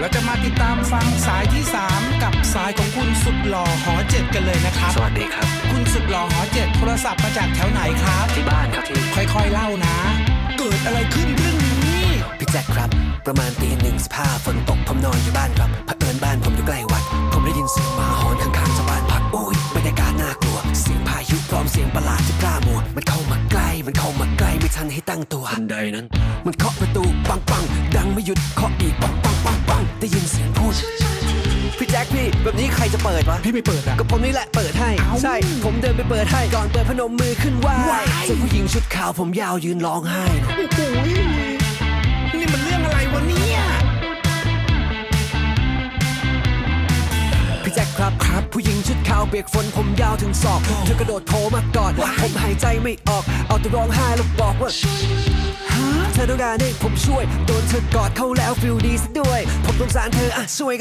เราจะมาติดตามฟังสายที่ 3 กับสายของคุณสุดหล่อหอเจ็ดกันเลยนะครับ สวัสดีครับ คุณสุดหล่อหอเจ็ดโทรศัพท์มาจากแถวไหนครับ ที่บ้านครับที่ ค่อยๆเล่านะ เกิดอะไรขึ้นเรื่องนี้พี่แจ็คครับ ประมาณตีหนึ่งสภาพฝนตกผมนอนอยู่บ้านครับเผอินบ้านผมอยู่ใกล้วัด ผมได้ยินเสียงหมาหอนข้างๆสะวบ้านพักโอ้ยบรรยากาศน่ากลัว เสียงพายุพร้อมเสียงประหลาดที่กล้ามัวมันเข้ามาใกล้มันเข้ามาใกล้ไม่ทันให้ตั้งตัวทันใดนั้น มันเคาะประตูปังปังดังไม่หยุดเคาะอีกปังปัง ได้ยินเสียงพูด พี่แจ็คพี่แบบนี้ใครจะเปิดวะพี่ไม่เปิดอะก็ผมนี่แหละเปิดให้ เอ้าใช่ ผมเดินไปเปิดให้ ก่อนเปิดพนมมือขึ้นไหว้ไหว้เจอผู้หญิงชุดขาวผมยาวยืนร้องไห้นะโอ้โหนี่มันเรื่องอะไรวะเนี่ย พี่แจ็คครับครับ ผู้หญิงชุดขาวเปียกฝนผมยาวถึงศอก เธอกระโดดโผล่มากอดผมหายใจไม่ออก เอาแต่ร้องไห้แล้วบอกว่าเธอต้องการให้ผมช่วย โดนเธอกอดเข้าแล้วฟิลดีซะด้วย ผมสงสารเธออะช่วย